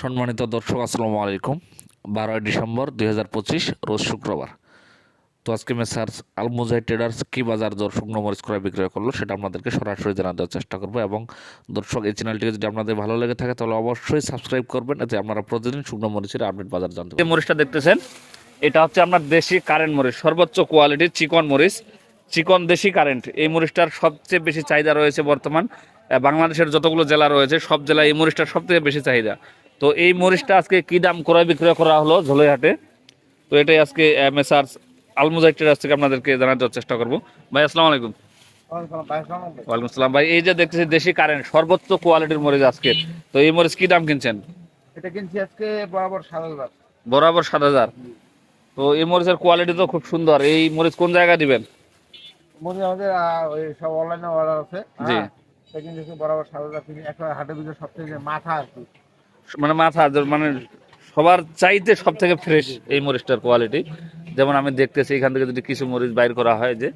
সম্মানিত দর্শক, আসসালামু আলাইকুম। বারোই ডিসেম্বর দুই হাজার পঁচিশ, রোজ শুক্রবার। তো আজকে মেসার্স আলমুজাই ট্রেডার্স কি বাজার দর শুকনো মরিচ ক্রয় বিক্রয় করল সেটা আপনাদেরকে সরাসরি জানা দেওয়ার চেষ্টা করব এবং দর্শক, এই চ্যানেলটিকে যদি আপনাদের ভালো লেগে থাকে তাহলে অবশ্যই সাবস্ক্রাইব করবেন, এতে আপনারা প্রতিদিন শুকনো মরিচের আপডেট বাজার জানতে যে মরিচটা দেখতেছেন, এটা হচ্ছে আপনার দেশি কারেন্ট মরিচ, সর্বোচ্চ কোয়ালিটির চিকন মরিচ, চিকন দেশি কারেন্ট এই মরিচটার সবচেয়ে বেশি চাহিদা রয়েছে বর্তমান। বাংলাদেশের যতগুলো জেলা রয়েছে, সব জেলায় এই মরিচটার সবথেকে বেশি চাহিদা। তো এই মরিচটা আজকে কি দাম ক্রয় বিক্রয় করা হলো ঝোলইহাটে? তো এটাই আজকে মেসার্স আলমুজাই ট্রেডার্স থেকে আপনাদেরকে জানাতে চেষ্টা করব। ভাই আসসালামু আলাইকুম। ওয়ালাইকুম আসসালাম। ভাই এই যে দেখতেছি দেশি কারেন্ট সর্বোচ্চ কোয়ালিটির মরিচ আজকে। তো এই মরিচ কি দাম কিনছেন? এটা কিনছি আজকে বরাবর সাত হাজার। বরাবর সাত হাজার। তো এই মরিচের কোয়ালিটি তো খুব সুন্দর। এই মরিচ কোন জায়গায় দিবেন? হয় আমাদের ওই সব অনলাইনে অর্ডার আছে। জি। হ্যাঁ, বরাবর সাত হাজার। একটা হাটের ভিতরে সবথেকে মাথা আর কি। মানে মাথা মানে সবার চাইতে সব থেকে ফ্রেশ এই মরিচটার কোয়ালিটি যেমন আমি দেখতেছি এখান থেকে যদি কিছু মরিচ বাইর করা হয় যে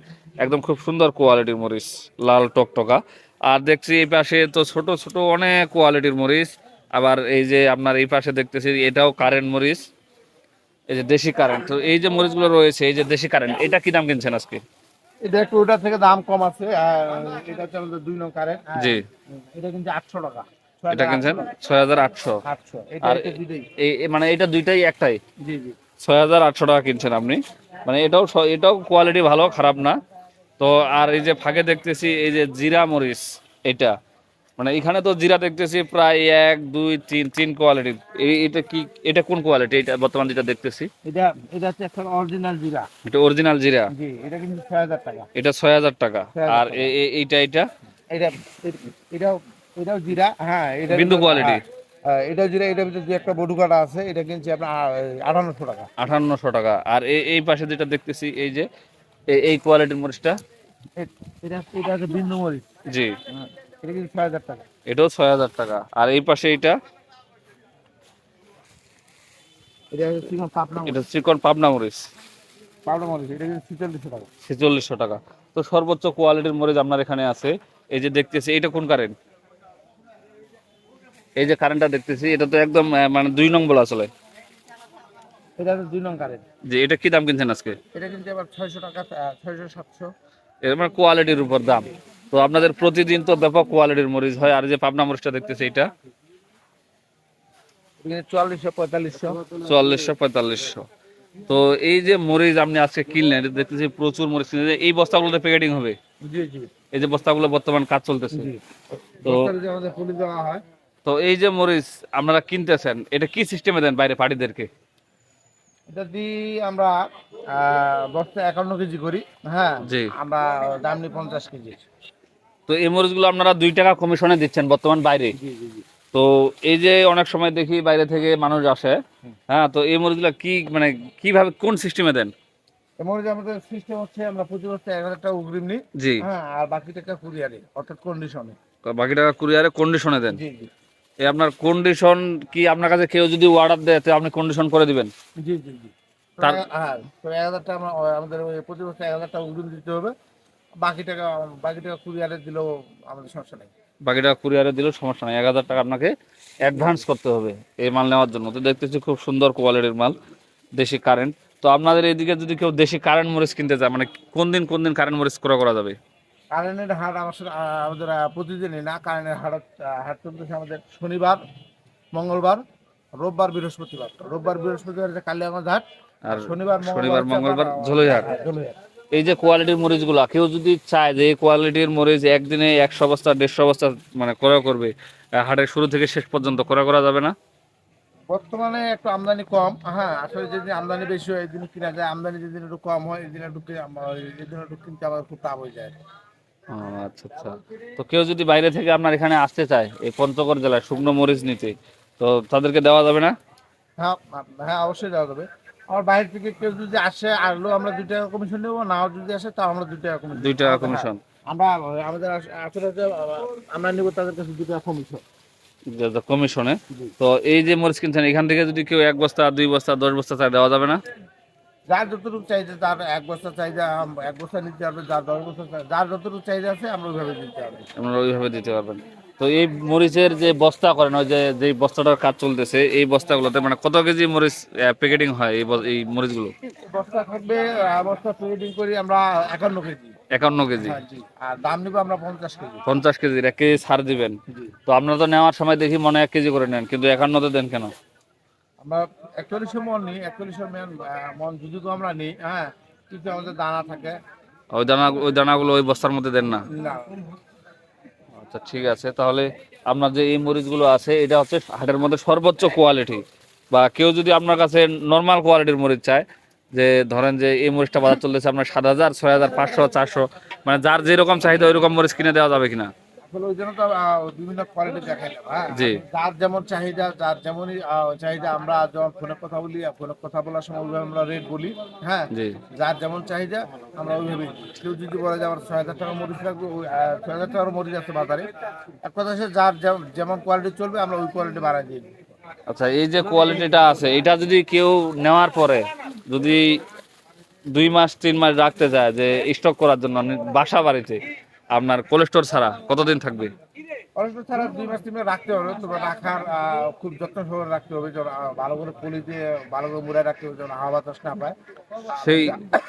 একদম খুব সুন্দর কোয়ালিটির মরিচ লাল টকটকা। আর দেখছি এই পাশে তো ছোট ছোট অনেক কোয়ালিটির মরিচ। আবার এই যে আপনার এই পাশে দেখতেছি এটাও কারেন্ট মরিচ। এই যে দেশি কারেন্ট তো এই যে মরিচগুলো রয়েছে এই যে দেশি কারেন্ট এটা কি দাম কিনছেন আজকে? এটা একটু ওটার থেকে দাম কম আছে এটা হচ্ছে আমাদের দুই নং কারেন্ট জি। এটা কিন্তু আটশো টাকা। এটা কিনছেন? ছয় হাজার আটশো। আর মানে এটা দুইটাই একটাই? ছয় হাজার আটশো টাকা কিনছেন আপনি। মানে এটাও এটাও কোয়ালিটি ভালো খারাপ না। তো আর এই যে ফাঁকে দেখতেছি এই যে জিরা মরিচ এটা। মানে এখানে তো জিরা দেখতেছি প্রায় এক দুই তিন তিন কোয়ালিটি এটা কি এটা কোন কোয়ালিটি এটা বর্তমান যেটা দেখতেছি। এটা এটা হচ্ছে একটা অরিজিনাল জিরা। এটা অরিজিনাল জিরা। জি এটা কিন্তু ছয় হাজার টাকা। এটা টাকা। আর এইটা? এটা এটা এটাও এটাও জিরা হ্যাঁ এটা বিন্দু quality। এটা জিরা এটার ভিতরে যে একটা বডু কাটা আছে এটা কিনছি আপনার আঠারোশো টাকা। আঠান্নশো টাকা। আর এই এই পাশে যেটা দেখতেছি এই যে এই কোয়ালিটির মরিচটা? এটা এটা হচ্ছে বিন্দু মরিচ। জি। হ্যাঁ, এটা কিন্তু ছয় হাজার টাকা। এটাও ছয় হাজার টাকা। আর এই পাশে এটা এটা চিকন পাবনা মরিচ। পাবনা মরিচ এটা কিন্তু ছিচল্লিশশো টাকা। ছেচল্লিশশো টাকা। তো সর্বোচ্চ কোয়ালিটির মরিচ আপনার এখানে আছে। এই যে দেখতেছি এটা কোন কারেন্ট এই যে কারেন্টটা দেখতেছি এটা তো একদম মানে দুই নং বলা চলে। এটা হচ্ছে দুই নং কারেন্ট যে এটা কি দাম কিনছেন আজকে? এটা কিন্তু আবার ছয়শো টাকা ছয়শো সাতশো। এর মানে কোয়ালিটির উপর দাম। তো আপনাদের প্রতিদিন তো ব্যাপক কোয়ালিটির মরিচ হয় আর যে পাবনা মরিচটা দেখতেছি এটা। এখানে চুয়াল্লিশশো পঁয়তাল্লিশশো। চুয়াল্লিশশো পঁয়তাল্লিশশো। তো এই যে মরিচ আপনি আজকে কিনলেন এটা দেখতেছি প্রচুর মরিচ কিনলেন। এই বস্তাগুলোতে প্যাকেটিং হবে? জি জি। এই যে বস্তাগুলো বর্তমান কাজ চলতেছে। জি। তো আমাদের দেওয়া হয় তো এই যে মরিচ আপনারা কিনতেছেন এটা কি সিস্টেমে দেন বাইরে পার্টিদেরকে? এটা দিয়ে আমরা বস্তা একান্ন কেজি করি হ্যাঁ? জি। আমরা দাম নিই পঞ্চাশ কেজি। তো এই মরিচগুলো আপনারা দুই টাকা কমিশনে দিচ্ছেন বর্তমান বাইরে? তো এই যে অনেক সময় দেখি বাইরে থেকে মানুষ আসে হ্যাঁ তো এই মরিচগুলো কি মানে কীভাবে কোন সিস্টেমে দেন? আমাদের সিস্টেম হচ্ছে আমরা প্রতি বছর এক হাজার টাকা অগ্রিম নিই জি। হ্যাঁ আর বাকি টাকা কুরিয়ারে অর্থাৎ কন্ডিশনে বাকি টাকা কুরিয়ারে কন্ডিশনে দেন? জি জি। আপনার কন্ডিশন কি আপনার কাছে কেউ যদি অর্ডার দেয় তো আপনি কন্ডিশন করে দিবেন? জি জি জি। তার- হ্যাঁ এক হাজার টাকা আমরা আমাদের প্রতি বছর এক হাজার টাকা অগ্রিম দিতে হবে। বাকি টাকা বাকি টাকা কুরিয়ারে দিলেও আমাদের সমস্যা নেই। বাকি টাকা কুরিয়ারে দিলেও সমস্যা নেই। এক হাজার টাকা আপনাকে অ্যাডভান্স করতে হবে এই মাল নেওয়ার জন্য। তো দেখতেছি খুব সুন্দর কোয়ালিটির মাল দেশি কারেন্ট তো আপনাদের এইদিকে যদি কেউ দেশি কারেন্ট মরিচ কিনতে চায় মানে কোন দিন কোন দিন কারেন্ট মরিচ ক্রয় করা যাবে? কারেন্টের হাট আমার আমাদের প্রতিদিনই না কারেন্টের হাট হাট চলতেছে আমাদের শনিবার মঙ্গলবার রোববার বৃহস্পতিবার। রোববার বৃহস্পতিবার যে কালিয়াগঞ্জ হাট আর শনিবার শনিবার মঙ্গলবার ঝোলইহাট। হ্যাঁ, এই যে কোয়ালিটির মরিচগুলা কেউ যদি চায় যে এই কোয়ালিটির মরিচ একদিনে একশো বস্তা দেড়শো বস্তা মানে ক্রয় করবে হাটের শুরু থেকে শেষ পর্যন্ত ক্রয় করা যাবে না? বর্তমানে একটু আমদানি কম হ্যাঁ আসলে যেদিন আমদানি বেশি হয় এদিন কিনা যায় আমদানি যেদিন একটু কম হয় এদিন একটু এদিন একটু কিনতে আবার খুব তাপ হয়ে যায়। আচ্ছা আচ্ছা। তো কেউ যদি বাইরে থেকে আপনার এখানে আসতে চায় এই পঞ্চগড় জেলায় শুকনো মরিচ নিতে তো তাদেরকে দেওয়া যাবে না? হ্যাঁ হ্যাঁ অবশ্যই দেওয়া যাবে। আমার বাইরে থেকে কেউ যদি আসে আসলেও আমরা দুই টাকা কমিশন নেব নাও যদি আসে তাও আমরা দুই টাকা কমিশন দুই টাকা কমিশন আমরা আমাদের আসলে আমরা নিব তাদের কাছে দুই টাকা কমিশন কমিশনে তো এই যে মরিচ কিনছেন এখান থেকে যদি কেউ এক বস্তা দুই বস্তা দশ বস্তা চায় দেওয়া যাবে না? যার যতটুকু চাহিদা তার এক বস্তা চাহিদা এক বস্তা নিতে হবে যার দশ বস্তা চাই- যার যতটুকু চাহিদা আছে আমরা ওইভাবে দিতে হবে। আপনারা ওইভাবে দিতে পারবেন। তো এই মরিচের যে বস্তা করেন ওই যে যে বস্তাটার কাজ চলতেছে এই বস্তাগুলোতে মানে কত কেজি মরিচ প্যাকেটিং হয় এই মরিচগুলো? বস্তা থাকবে বস্তা প্লেটিং করি আমরা একান্ন কেজি। একান্ন কেজি। হ্যাঁ, আর দাম নিবো আমরা পঞ্চাশ কেজি। পঞ্চাশ কেজির এক কেজি ছাড় দিবেন। তো আপনারা তো নেওয়ার সময় দেখি মনে এক কেজি করে নেন কিন্তু একান্নতে দেন কেন? আমরা একচল্লিশশো মন নিই একচল্লিশশো মন মন যদি আমরা নিই হ্যাঁ কিছু আমাদের দানা থাকে। ওই দানা ওই দানাগুলো ওই বস্তার মধ্যে দেন না? আচ্ছা ঠিক আছে তাহলে আপনার যে এই মরিচগুলো আছে এটা হচ্ছে হাটের মধ্যে সর্বোচ্চ কোয়ালিটি বা কেউ যদি আপনার কাছে নর্মাল কোয়ালিটির মরিচ চায় যে ধরেন যে এই মরিচটা বাজার চলতেছে আপনার সাত হাজার ছয় হাজার পাঁচশো চারশো মানে যার যেরকম চাহিদা ওই রকম মরিচ কিনে দেওয়া যাবে কিনা? আসলে ওই জন্য তো বিভিন্ন কোয়ালিটি দেখাইলাম হ্যাঁ। যার যেমন চাহিদা যার যেমনই চাহিদা আমরা যখন ফোনে কথা বলি ফোনে কথা বলার সময় ওইভাবে আমরা রেট বলি হ্যাঁ যার যেমন চাহিদা আমরা ওইভাবে। কেউ যদি বলে যে আমার ছয় হাজার টাকা মরিচ লাগবে ছয় হাজার টাকার মরিচ আছে বাজারে এক কথা হচ্ছে যার যেমন- কোয়ালিটি চলবে আমরা ওই কোয়ালিটি বাড়াই দিই আচ্ছা এই যে কোয়ালিটিটা আছে এটা যদি কেউ নেওয়ার পরে যদি দুই মাস তিন মাস রাখতে চায় যে স্টক করার জন্য বাসা বাড়িতে আপনার কোলেস্টোর ছাড়া কতদিন থাকবে? ছাড়া দুই মাস তিন মাস রাখতে হবে তবে রাখার খুব যত্ন সহকারে রাখতে হবে যেন ভালো করে পলি দিয়ে ভালো করে মুড়ায় রাখতে হবে যেন হাওয়া বাতাস না পায়। সেই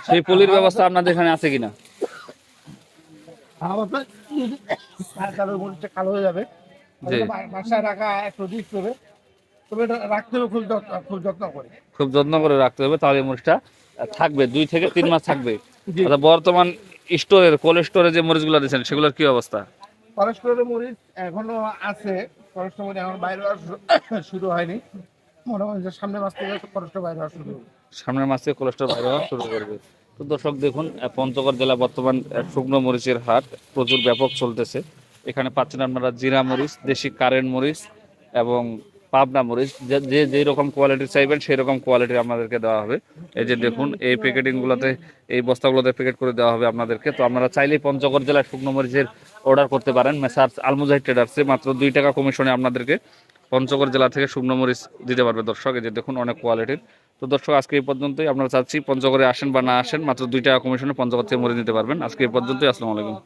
সেই পলির ব্যবস্থা আপনাদের এখানে আছে কিনা? হাওয়া বাতাস কালো হয়ে যাবে। বাসায় রাখা একটু রিস্ক হবে। তবে এটা রাখতে হবে খুব যত্ন খুব যত্ন করে। খুব যত্ন করে রাখতে হবে তাহলে মরিচটা থাকবে দুই থেকে তিন মাস থাকবে। আচ্ছা বর্তমান স্টোরের কোল্ড স্টোরে যে মরিচগুলো দিচ্ছেন সেগুলোর কি অবস্থা? ফরেস্টের মরিচ এখনও আছে ফরেস্টের মরিচ এখন বাইরে শুরু- হয়নি। মনে হয় যে সামনের মাস থেকে ফরেস্টের বাইরে হওয়া শুরু সামনের মাসে কোলেস্ট্রল বাইরে হওয়া শুরু করবে। তো দর্শক দেখুন পঞ্চগড় জেলা বর্তমান শুকনো মরিচের হাট প্রচুর ব্যাপক চলতেছে। এখানে পাচ্ছেন আপনারা জিরা মরিচ দেশি কারেন্ট মরিচ এবং পাবনা মরিচ, যে যে রকম কোয়ালিটি চাইবেন সেই রকম কোয়ালিটি আপনাদেরকে দেওয়া হবে। এই যে দেখুন, এই প্যাকেটিংগুলোতে এই বস্তাগুলোতে প্যাকেট করে দেওয়া হবে আপনাদেরকে। তো আপনারা চাইলেই পঞ্চগড় জেলায় শুকনো মরিচের অর্ডার করতে পারেন। মেসার্স আলমুজাহিদ ট্রেডার্সে মাত্র দুই টাকা কমিশনে আপনাদেরকে পঞ্চগড় জেলা থেকে শুকনো মরিচ দিতে পারবে দর্শক। এই যে দেখুন, অনেক কোয়ালিটির তো দর্শক, আজকে এই পর্যন্তই। আপনারা চাচ্ছি পঞ্চগড়ে আসেন বা না আসেন, মাত্র দুই টাকা কমিশনে পঞ্চগড় থেকে মরিচ নিতে পারবেন। আজকে এই পর্যন্তই। আসসালামু আলাইকুম।